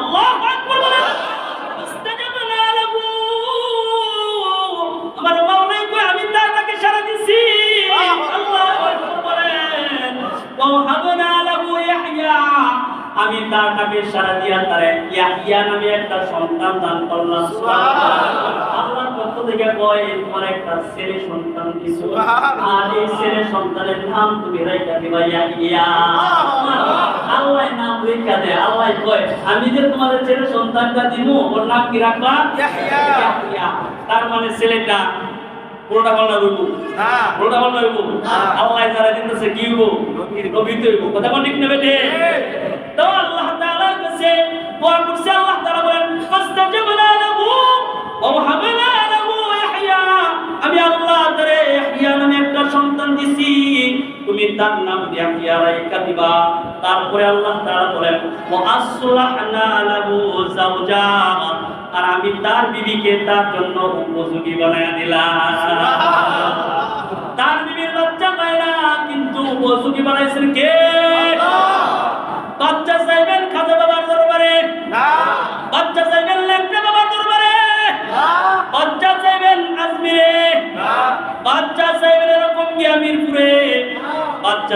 আল্লাহ আমি তার ডাকে সাড়া দিছি। আল্লাহু বলেন। আমি তার ডাকে সাড়া দিয়া তারে ইয়াহইয়া নামে একটা সন্তান দান করলাম। আল্লাহর পক্ষ থেকে কয় তোমার একটা ছেলে সন্তান দিছো। আর এই ছেলে সন্তানের নাম তুমি রাইখা দিবা ইয়াহইয়া আল্লাহ নাম রেখা দেয় আল্লাহ কয় আমি যে তোমাদের ছেলে সন্তানটা দিমু ওর নাম কি রাখবা। ইয়াহইয়া। তার মানে ছেলেটা পুরোটা বলনা রইব। পুরোটা বলনা রইব। আল্লাহ যারা দিতেছে কি হইব? নবী তো হইব। কথা কোন ঠিক নেবে দোয়া করছে আল্লাহ তাআলা বলেন, ফাস্তাজাবনা লাহু ওয়া ওয়াহাবনা লাহু ইয়াহইয়া। আমি আল্লাহ তারে ইয়াহইয়া নামে একটা সন্তান দিছি। তুমি তার নাম ইয়াহইয়া রাইখা দিবা। তারপরে আল্লাহ তাআলা বলেন ওয়া আসলাহনা লাহু যাওজা। আর আমি তার বিবিকে তার জন্য উপযোগী বানায় দিলাম। তার বিবির বাচ্চা পায় না, কিন্তু উপযোগী বানাইছেন কে? বাচ্চা চাইবেন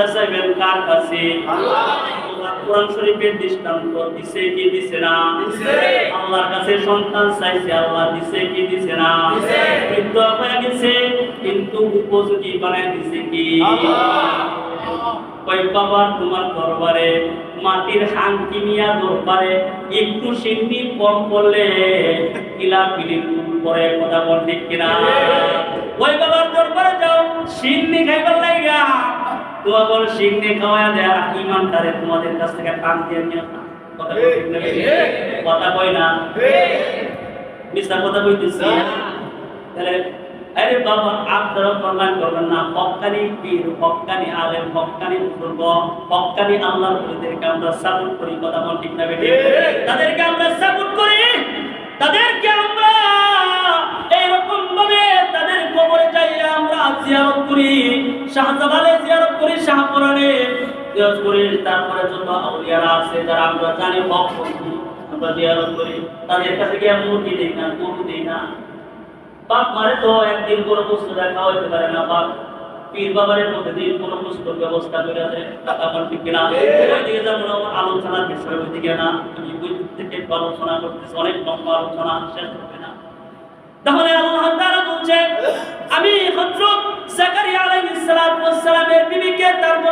চাইবেন কার কাছে? কোরআন শরীফের দৃষ্টান্ত দিছে কি দিছে না? আল্লাহর কাছে সন্তান চাইছে আল্লাহ দিছে কি দিছে না। মৃত্যু হয়ে গেছে কিন্তু উপযোগী দিছে কি? কই বাবা তোমার দরবারে মাটির হাঙ্কি নিয়া দরবারে একটু সিন্নি কম করলে কিলা পিলির পরে কথা বল ঠিক কিনা? ওই বাবার দরবারে যাও সিন্নি খাইবার লাইগা তোমার বল সিন্নি খাওয়া দেয় আর ইমানটারে তোমাদের কাছ থেকে টান দিয়ে ঠিক না? কথা কই না? মিথ্যা কথা কইতেছি তাহলে আরে বাবা আপনারা কল্যাণ করবেন না। হকানি পীর হকানি আলেম হকানি বুজুর্গ হকানি আল্লাহর আমরা সাপোর্ট করি কথা বল ঠিক না বেটি তাদেরকে আমরা সাপোর্ট করি তাদেরকে আমরা শাহজালালে জিয়ারত করি শাহপুরানে জিয়ারত করি তারপরে যত আউলিয়ারা আছে যারা আমরা জানি আমরা জিয়ারত করি তাদের কাছে গিয়ে দিই না গরু দিই না। বাপ তো একদিন কোনো বস্তু দেখা হইতে পারে না বাপ। পীর বাবারে প্রতিদিন কোনো বস্তুর ব্যবস্থা করে দেয় টাকা কিনা ওইদিকে যেমন আমার আলোচনার বিষয় ওইদিকে না থেকে আলোচনা করতেছি অনেক লম্বা আলোচনা শেষ হবে না।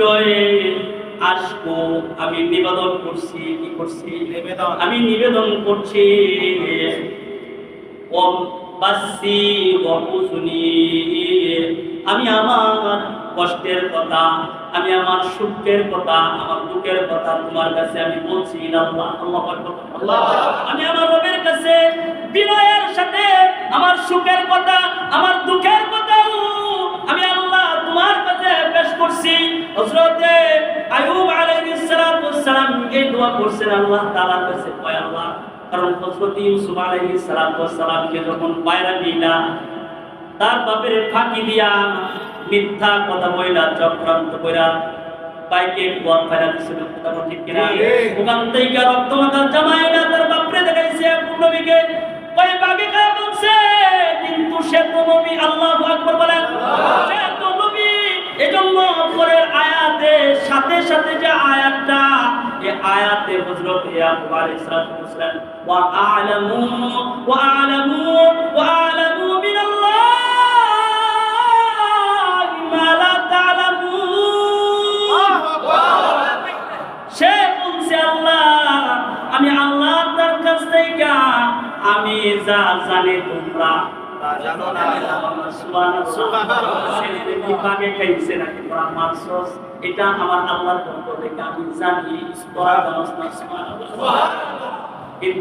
নিশ্চয় আশকু আমি নিবেদন করছি কি করছি? নিবেদন। আমি নিবেদন করছি। আমি আমার কষ্টের কথা আমি আমার সুখের কথা আমার দুঃখের কথা তোমার কাছে আমি বলছি আমি আমার রবের কাছে বিনয়ের সাথে আমার সুখের কথা আমার দুঃখের কথাও করছি হযরতে আইয়ুব আলাইহিস সালাম এই দোয়া করছেন আল্লাহ তাআলার কাছে কয় আল্লাহ কারণ হযরত ইউসুফ আলাইহিস সালামকে যখন বাইরা দিলা তার বাপের ফাঁকি দিয়া মিথ্যা কথা বইলা চক্রান্ত কইরা বাইকে বল ফাইরা দিছিল কথা ঠিক। কিনা ওখান থেকে রক্ত মাথা সাথে সাথে যে আয়াতটা, এই আয়াতে হযরত ইয়াকুব আলাইহিস সালাতু ওয়াস ওয়া আ'লামু ওয়া আ'লামু আল্লাহ, আমি কাছ থেকে, আমি যা জানি তোমরা জানো না। বিভাগে খাইছে নাকি তোরা মারছস এটা আমার আল্লাহর পক্ষ থেকে আমি জানি তোরা জানোস না সুবহানাল্লাহ। কিন্তু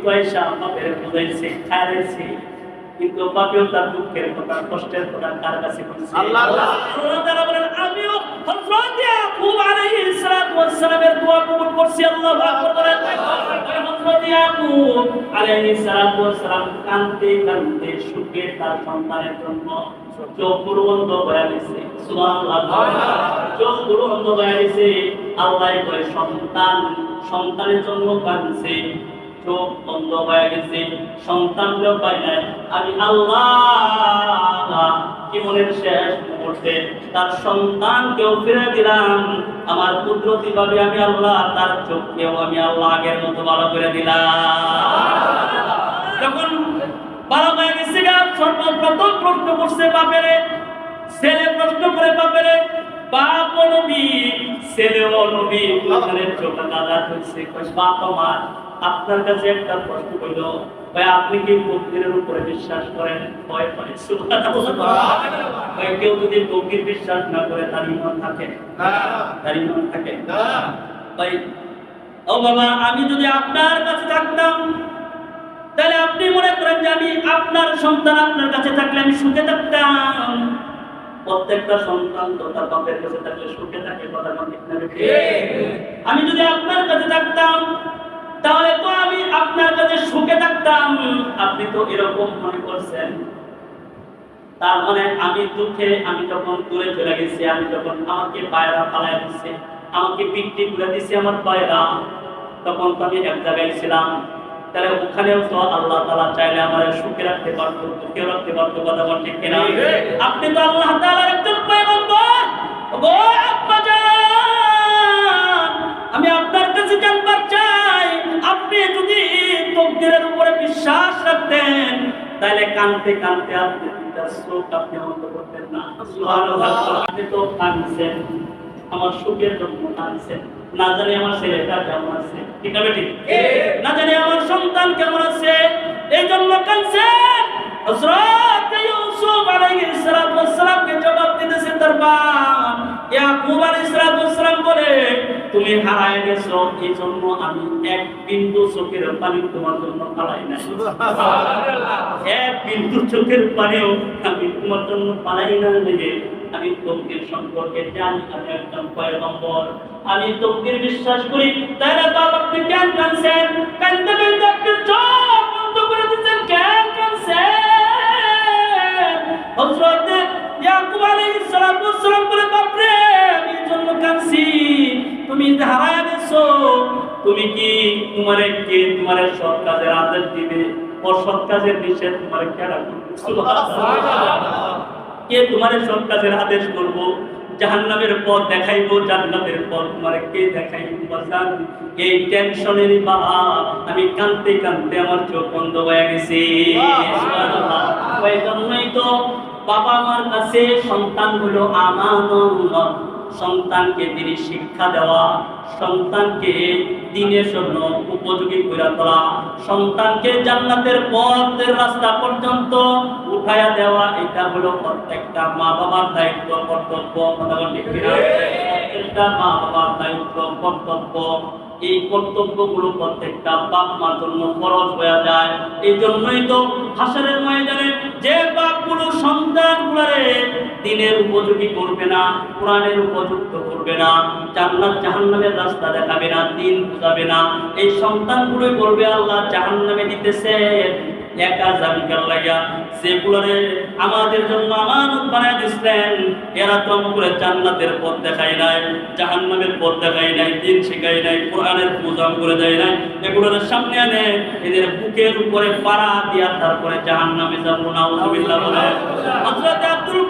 বুঝাইছে খাইছে কিন্তু বাপেও তার দুঃখের কথা কষ্টের কথা কার কাছে বলছে আল্লাহ তাআলা বলেন আমিও হযরত ইয়াকুব আলাইহিস সালাতু ওয়াস সালামের দোয়া কবুল করছি আল্লাহু আকবার হযরত ইয়াকুব আলাইহিস সালাতু ওয়াসসালাম কাঁদতে কাঁদতে সুখে তার সন্তানের জন্য চোখগুলো বন্ধ করে দিছে। সুবহানাল্লাহ। চোখগুলো বন্ধ করে দিছে। আল্লাহ কয় সন্তান, সন্তানের জন্য কাঁদছে। চোখ বন্ধ হয়ে গেছে। সন্তানকেও পাই নাই। আমি আল্লাহ জীবনের শেষ মুহূর্তে তার সন্তানকেও ফিরে দিলাম। আমার কুদরতি ভাবে আমি আল্লাহ তার চোখকেও আমি আল্লাহ আগের মতো ভালো করে দিলাম। ভালো প্রশ্ন বাপেরে, ছেলে প্রশ্ন করে বাপেরে, বাপ দাদা আপনার কাছে একটা প্রশ্ন কইল। ভাই আপনি কি তকদিরের উপরে বিশ্বাস করেন? ভয় করে ভাই কেউ যদি তকদির বিশ্বাস না করে তার ইমান থাকে? তার ইমান থাকে? ভাই ও বাবা আমি যদি আপনার কাছে থাকতাম তাহলে আপনি মনে করেন যে আমি আপনার সন্তান আপনার কাছে থাকলে আমি সুখে থাকতাম। প্রত্যেকটা সন্তান তো তার বাপের কাছে থাকলে সুখে থাকে কথা ঠিক না। আমি যদি আপনার কাছে থাকতাম তাহলে তো আমি আপনার কাছে সুখে থাকতাম। আপনি তো এরকম মনে করছেন। তার মানে আমি দুঃখে আমি যখন দূরে চলে গেছি আমি যখন আমাকে পায়রা পালায় দিচ্ছে আমাকে বিক্রি করে দিছে আমার পায়রা তখন তো আমি এক জায়গায় ছিলাম। তাহলে ওখানেও তো আল্লাহ তালা চাইলে আমার সুখে রাখতে পারতো দুঃখে রাখতে পারতো কথা বল ঠিক কিনা? আপনি তো আল্লাহ তাআলার একজন পয়গম্বর। গো আব্বা তাহলে কানতে কানতে আপনি দুইটা চোখ আপনি বন্ধ করতেন না। আপনি তো কানছেন আমার সুখের জন্য কানছেন। না জানি আমার ছেলেটা কেমন আছে। ঠিক আছে ঠিক। না জানি আমার সন্তান কেমন আছে। এই জন্য কানছেন। হযরত ইউসুফ আলাইহিস সালাতু ওয়াস সালামকে জবাব দিতেছে তার বাপ। ইয়াকুব আলাইহিস সালাতু ওয়াস সালাম বলে তুমি হারায় গেছো এই জন্য আমি এক বিন্দু চোখের পানি তোমার জন্য ফালাই নাই। এক বিন্দু চোখের পানিও আমি তোমার জন্য পালাই না লেগে আমি তকদির সম্পর্কে জানি আমি একজন পয়গম্বর। আমি তকদির বিশ্বাস করি, তাই না আপনি কেন কানছেন কানতে কানতে আপনি চোখ বন্ধ করে দিচ্ছেন কেন কানছেন হযরত ইয়াকুব আলাইহিস ওয়াস সালাম বলে, বাপরে, আমি এই জন্য কানছি তুমি হারায় তুমি কি তোমার কে তোমার সৎ কাজের আদেশ দিবে? অসৎ কাজের নিষেধ তোমার কেনা কে তোমার সব কাজের আদেশ করব? জাহান্নামের পথ দেখাইবো জান্নাতের পথ তোমার কে দেখাইবো? বাজান এই টেনশনের বা আমি কানতে কানতে আমার চোখ বন্ধ হয়ে গেছে। ওই জন্যই তো বাবা মার কাছে সন্তান হলো আমানত সন্তানকে তিনি শিক্ষা দেওয়া, সন্তানকে দিনের জন্য উপযোগী করে তোলা, সন্তানকে জান্নাতের পথের রাস্তা পর্যন্ত উঠায়া দেওয়া, এটা হলো প্রত্যেকটা মা বাবার দায়িত্ব, কর্তব্য? প্রত্যেকটা মা বাবার দায়িত্ব, কর্তব্য এই কর্তব্যগুলো প্রত্যেকটা বাপ মার জন্য ফরজ হয়ে যায়। এই জন্যই তো হাসরের ময়দানে যে বাপগুলো সন্তানগুলোরে দিনের উপযোগী করবে না, কোরআনের উপযুক্ত করবে না, জান্নাত জাহান্নামের রাস্তা দেখাবে না, দিন বুঝাবে না, এই সন্তানগুলোই বলবে, আল্লাহ জাহান্নামে দিতেছে একা জামিকার লাগা সেগুলোরে আমাদের জন্য আমানত বানায় দিচ্ছেন এরা তো আমাকে জান্নাতের পথ দেখাই নাই, জাহান্নামের পথ দেখাই নাই, দিন শেখাই নাই, কোরআনের পূজা করে দেয় নাই। এগুলোর সামনে আনে এদের বুকের উপরে পাড়া দিয়া তারপরে জাহান্নামে যাব না আব্দুল